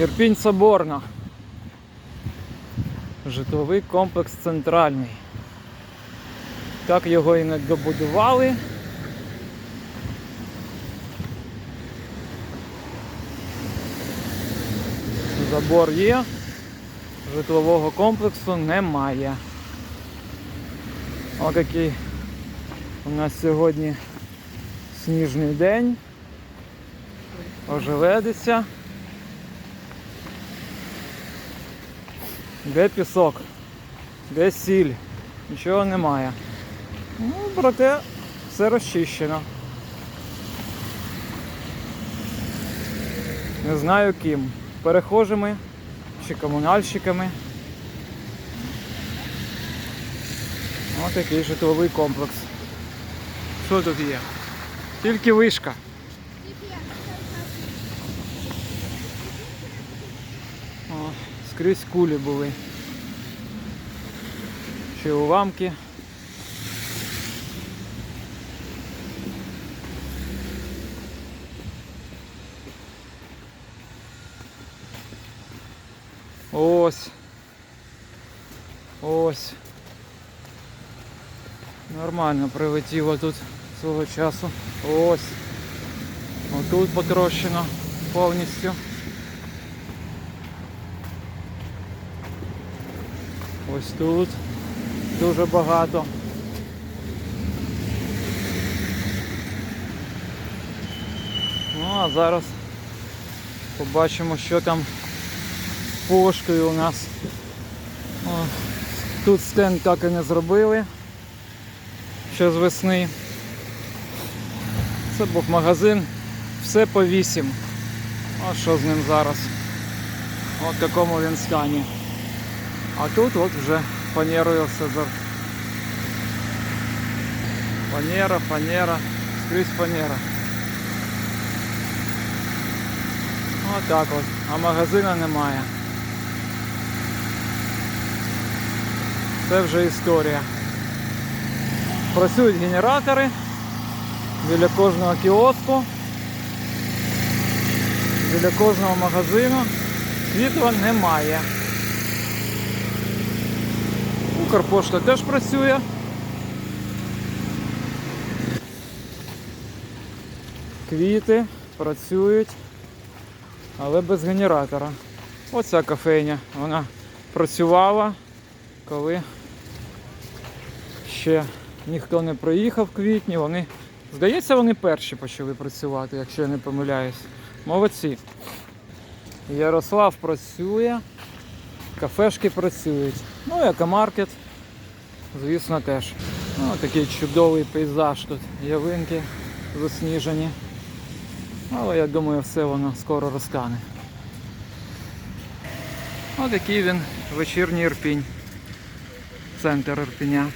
Ірпінь Соборна. Житловий комплекс центральний. Так його і не добудували. Забор є, житлового комплексу немає. Ось такий у нас сьогодні сніжний день. Ожеледиться. Де пісок? Де сіль? Нічого немає. Ну, проте все розчищено. Не знаю ким. Перехожими чи комунальщиками. Ось такий житловий комплекс. Що тут є? Тільки вишка. О, скрізь кулі були. Ще уламки. Ось. Ось. Нормально прилетіло тут свого часу. Ось. Отут потрощено повністю. Ось тут дуже багато. Ну а зараз побачимо, що там з поштою у нас. О, тут стенд так і не зробили. Ще з весни. Це був магазин, все по 8. А що з ним зараз? От в такому він стані. А тут от вже фанерою все зар. Фанера, фанера, скрізь фанера. Отак от. А магазина немає. Це вже історія. Працюють генератори біля кожного кіоску, біля кожного магазину. Світла немає. Укрпошта теж працює. Квіти працюють, але без генератора. Оця кафейня, вона працювала, коли ще ніхто не приїхав в квітні. Вони, здається, вони перші почали працювати, якщо я не помиляюсь. Молодці. Ярослав працює, кафешки працюють. Ну екомаркет, звісно, теж. Ну, такий чудовий пейзаж тут. Явинки засніжені. Але я думаю, все воно скоро розтане. Ось такий він вечірній Ірпінь. Центр Ірпіня.